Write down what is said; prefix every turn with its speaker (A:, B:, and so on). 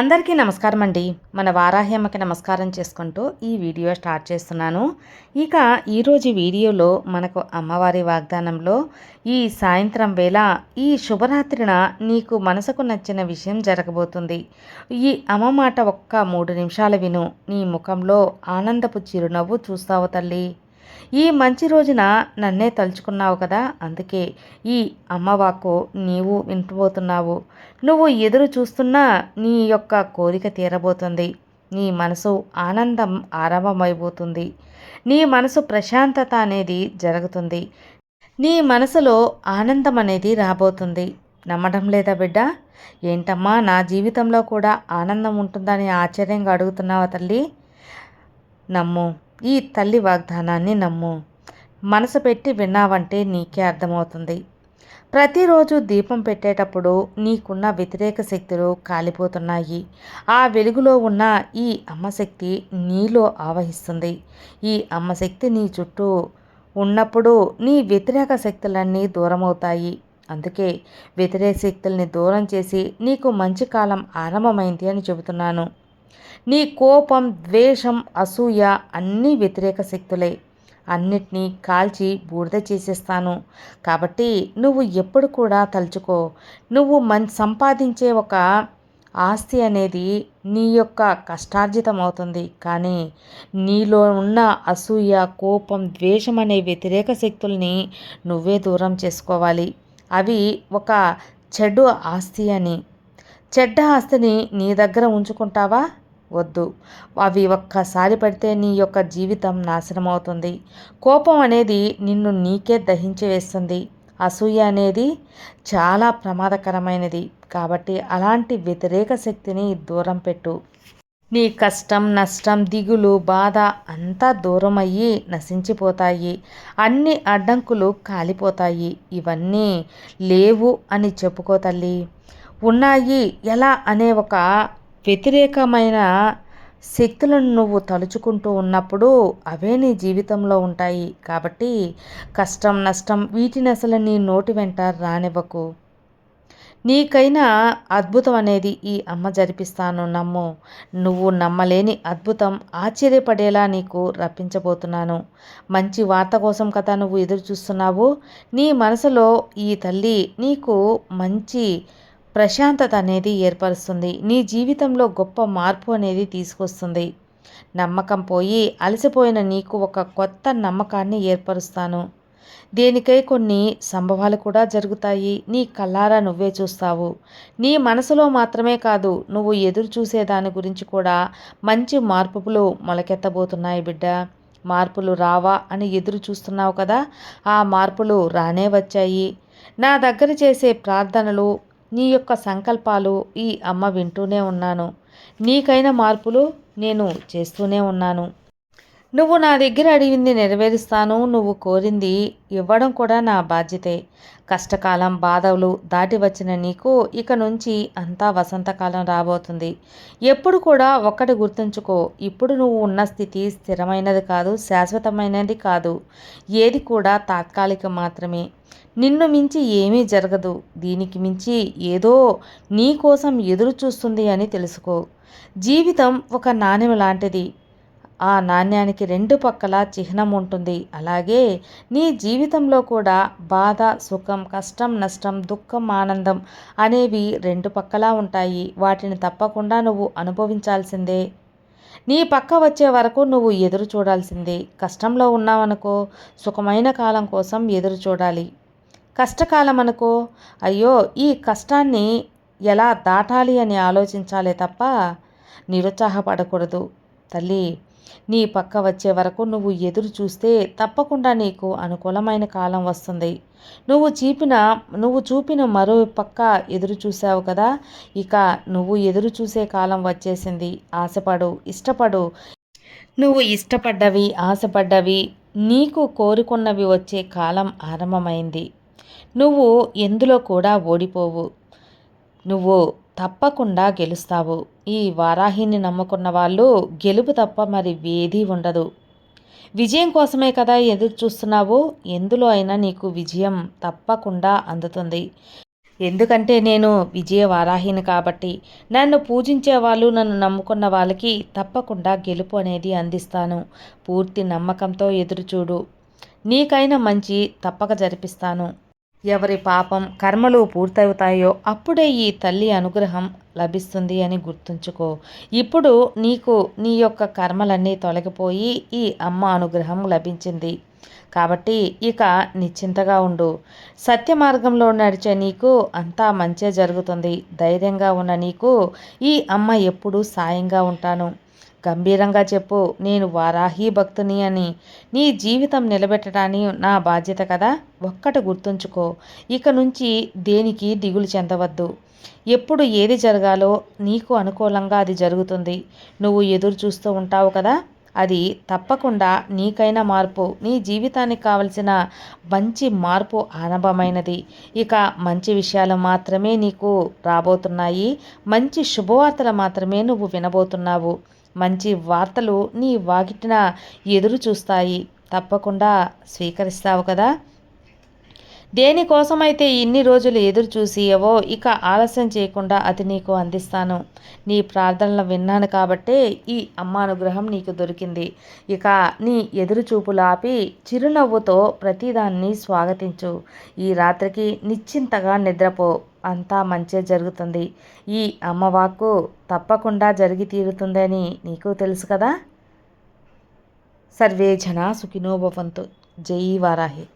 A: అందరికీ నమస్కారం అండి మన వారాహ్యమ్మకి నమస్కారం చేసుకుంటూ ఈ వీడియో స్టార్ట్ చేస్తున్నాను. ఇక ఈరోజు వీడియోలో మనకు అమ్మవారి వాగ్దానంలో ఈ సాయంత్రం వేళ ఈ శుభరాత్రిన నీకు మనసుకు నచ్చిన విషయం జరగబోతుంది. ఈ అమ్మ మాట ఒక్క మూడు నిమిషాలు విను. నీ ముఖంలో ఆనందపు చిరునవ్వు చూస్తావు తల్లి. ఈ మంచి రోజున నన్నే తలుచుకున్నావు కదా అందుకే ఈ అమ్మవాకు నీవు వింటుపోతున్నావు నువ్వు ఎదురు చూస్తున్నా నీ యొక్క కోరిక తీరబోతుంది. నీ మనసు ఆనందం ఆరంభమైపోతుంది. నీ మనసు ప్రశాంతత అనేది జరుగుతుంది. నీ మనసులో ఆనందం అనేది రాబోతుంది. నమ్మడం లేదా బిడ్డ? ఏంటమ్మా నా జీవితంలో కూడా ఆనందం ఉంటుందని ఆశ్చర్యంగా అడుగుతున్నావా తల్లి? నమ్ము. ఈ తల్లి వాగ్దానాన్ని నమ్ము. మనసు పెట్టి విన్నావంటే నీకే అర్థమవుతుంది. ప్రతిరోజు దీపం పెట్టేటప్పుడు నీకున్న వ్యతిరేక శక్తులు కాలిపోతున్నాయి. ఆ వెలుగులో ఉన్న ఈ అమ్మశక్తి నీలో ఆవహిస్తుంది. ఈ అమ్మశక్తి నీ చుట్టూ ఉన్నప్పుడు నీ వ్యతిరేక శక్తులన్నీ దూరమవుతాయి. అందుకే వ్యతిరేక శక్తుల్ని దూరం చేసి నీకు మంచి కాలం ఆరంభమైంది అని చెబుతున్నాను. నీ కోపం ద్వేషం అసూయ అన్నీ వ్యతిరేక శక్తులే. అన్నిటినీ కాల్చి బూడిద చేసేస్తాను. కాబట్టి నువ్వు ఎప్పుడు కూడా తలుచుకో నువ్వు మన్ సంపాదించే ఒక ఆస్తి అనేది నీ యొక్క కష్టార్జితం అవుతుంది కానీ నీలో ఉన్న అసూయ కోపం ద్వేషం అనే వ్యతిరేక శక్తుల్ని నువ్వే దూరం చేసుకోవాలి. అవి ఒక చెడు ఆస్తి అని. చెడ్డ ఆస్తిని నీ దగ్గర ఉంచుకుంటావా? వద్దు. అవి ఒక్కసారి పడితే నీ యొక్క జీవితం నాశనం అవుతుంది. కోపం అనేది నిన్ను నీకే దహించి వేస్తుంది. అసూయ అనేది చాలా ప్రమాదకరమైనది. కాబట్టి అలాంటి వ్యతిరేక శక్తిని దూరం పెట్టు. నీ కష్టం నష్టం దిగులు బాధ అంతా దూరం అయ్యి నశించిపోతాయి. అన్ని అడ్డంకులు కాలిపోతాయి. ఇవన్నీ లేవు అని చెప్పుకో తల్లి. ఉన్నాయి. ఎలా? అనే ఒక వ్యతిరేకమైన శక్తులను నువ్వు తలుచుకుంటూ ఉన్నప్పుడు అవే నీ జీవితంలో ఉంటాయి. కాబట్టి కష్టం నష్టం వీటిని అసలు నీ నోటి వెంట రానివ్వకు. నీకైనా అద్భుతం అనేది ఈ అమ్మ జరిపిస్తాను నమ్ము. నువ్వు నమ్మలేని అద్భుతం ఆశ్చర్యపడేలా నీకు రప్పించబోతున్నాను. మంచి వార్త కోసం కదా నువ్వు ఎదురు చూస్తున్నావు నీ మనసులో ఈ తల్లి నీకు మంచి ప్రశాంతత అనేది ఏర్పరుస్తుంది. నీ జీవితంలో గొప్ప మార్పు అనేది తీసుకొస్తుంది. నమ్మకం పోయి అలసిపోయిన నీకు ఒక కొత్త నమ్మకాన్ని ఏర్పరుస్తాను. దేనికై కొన్ని సంభవాలు కూడా జరుగుతాయి. నీ కల్లారా నువ్వే చూస్తావు. నీ మనసులో మాత్రమే కాదు నువ్వు ఎదురు చూసే దాని గురించి కూడా మంచి మార్పులు మొలకెత్తబోతున్నాయి బిడ్డ. మార్పులు రావా అని ఎదురు చూస్తున్నావు కదా ఆ మార్పులు రానే వచ్చాయి. నా దగ్గర చేసే ప్రార్థనలు నీ యొక్క సంకల్పాలు ఈ అమ్మ వింటూనే ఉన్నాను. నీకైన మార్పులు నేను చేస్తూనే ఉన్నాను. నువ్వు నా దగ్గర అడిగింది నెరవేరుస్తాను. నువ్వు కోరింది ఇవ్వడం కూడా నా బాధ్యతే. కష్టకాలం బాధలు దాటి వచ్చిన నీకు ఇక నుంచి అంతా వసంతకాలం రాబోతుంది. ఎప్పుడు కూడా ఒక్కటి గుర్తుంచుకో. ఇప్పుడు నువ్వు ఉన్న స్థితి స్థిరమైనది కాదు శాశ్వతమైనది కాదు. ఏది కూడా తాత్కాలికం మాత్రమే. నిన్ను మించి ఏమీ జరగదు. దీనికి మించి ఏదో నీ కోసం ఎదురు చూస్తుంది అని తెలుసుకో. జీవితం ఒక నాణ్యం లాంటిది. ఆ నాణ్యానికి రెండు పక్కల చిహ్నం ఉంటుంది. అలాగే నీ జీవితంలో కూడా బాధ సుఖం కష్టం నష్టం దుఃఖం ఆనందం అనేవి రెండు పక్కలా ఉంటాయి. వాటిని తప్పకుండా నువ్వు అనుభవించాల్సిందే. నీ పక్క వచ్చే వరకు నువ్వు ఎదురు చూడాల్సిందే. కష్టంలో ఉన్నావనుకో సుఖమైన కాలం కోసం ఎదురు చూడాలి. కష్టకాలం అనుకో అయ్యో ఈ కష్టాన్ని ఎలా దాటాలి అని ఆలోచించాలే తప్ప నిరుత్సాహపడకూడదు. తల్లి నీ పక్క వచ్చే వరకు నువ్వు ఎదురు చూస్తే తప్పకుండా నీకు అనుకూలమైన కాలం వస్తుంది. నువ్వు చూపిన నువ్వు చూపిన మరో పక్క ఎదురు చూసావు కదా ఇక నువ్వు ఎదురు చూసే కాలం వచ్చేసింది. ఆశపడు ఇష్టపడు. నువ్వు ఇష్టపడ్డవి ఆశపడ్డవి నీకు కోరుకున్నవి వచ్చే కాలం ఆరంభమైంది. నువ్వు ఎందులో కూడా ఓడిపోవు. నువ్వు తప్పకుండా గెలుస్తావు. ఈ వారాహిని నమ్ముకున్న వాళ్ళు గెలుపు తప్ప మరి వేది ఉండదు. విజయం కోసమే కదా ఎదురు చూస్తున్నావు. ఎందులో అయినా నీకు విజయం తప్పకుండా అందుతుంది. ఎందుకంటే నేను విజయ వారాహిని కాబట్టి నన్ను పూజించే వాళ్ళు నన్ను నమ్ముకున్న వాళ్ళకి తప్పకుండా గెలుపు అనేది అందిస్తాను. పూర్తి నమ్మకంతో ఎదురుచూడు. నీకైనా మంచి తప్పక జరిపిస్తాను. ఎవరి పాపం కర్మలు పూర్తవుతాయో అప్పుడే ఈ తల్లి అనుగ్రహం లభిస్తుంది అని గుర్తుంచుకో. ఇప్పుడు నీకు నీ యొక్క కర్మలన్నీ తొలగిపోయి ఈ అమ్మ అనుగ్రహం లభించింది. కాబట్టి ఇక నిశ్చింతగా ఉండు. సత్య మార్గంలో నడిచే నీకు అంతా మంచే జరుగుతుంది. ధైర్యంగా ఉన్న నీకు ఈ అమ్మ ఎప్పుడూ సాయంగా ఉంటాను. గంభీరంగా చెప్పు. నేను వారాహి భక్తుని అని. నీ జీవితం నిలబెట్టడాన్ని నా బాధ్యత కదా? ఒక్కటి గుర్తుంచుకో. ఇక నుంచి దేనికి దిగులు చెందవద్దు. ఎప్పుడు ఏది జరగాలో నీకు అనుకూలంగా అది జరుగుతుంది. నువ్వు ఎదురు చూస్తూ ఉంటావు కదా? అది తప్పకుండా నీకైన మార్పు. నీ జీవితానికి కావలసిన మంచి మార్పు ఆనభమైనది ఇక మంచి విషయాలు మాత్రమే నీకు రాబోతున్నాయి. మంచి శుభవార్తలు మాత్రమే నువ్వు వినబోతున్నావు. మంచి వార్తలు నీ వాకిటిన ఎదురు చూస్తాయి. తప్పకుండా స్వీకరిస్తావు కదా? దేనికోసమైతే ఇన్ని రోజులు ఎదురు చూసియవో ఇక ఆలస్యం చేయకుండా అది నీకు అందిస్తాను. నీ ప్రార్థనలు విన్నాను కాబట్టే ఈ అమ్మ అనుగ్రహం నీకు దొరికింది. ఇక నీ ఎదురు చూపులు చిరునవ్వుతో ప్రతిదాన్ని స్వాగతించు. ఈ రాత్రికి నిశ్చింతగా నిద్రపో. అంతా మంచే జరుగుతుంది. ఈ అమ్మవాక్కు తప్పకుండా జరిగి తీరుతుందని నీకు తెలుసు కదా? సర్వే జనా సుఖినోభవంతు జై వారాహి.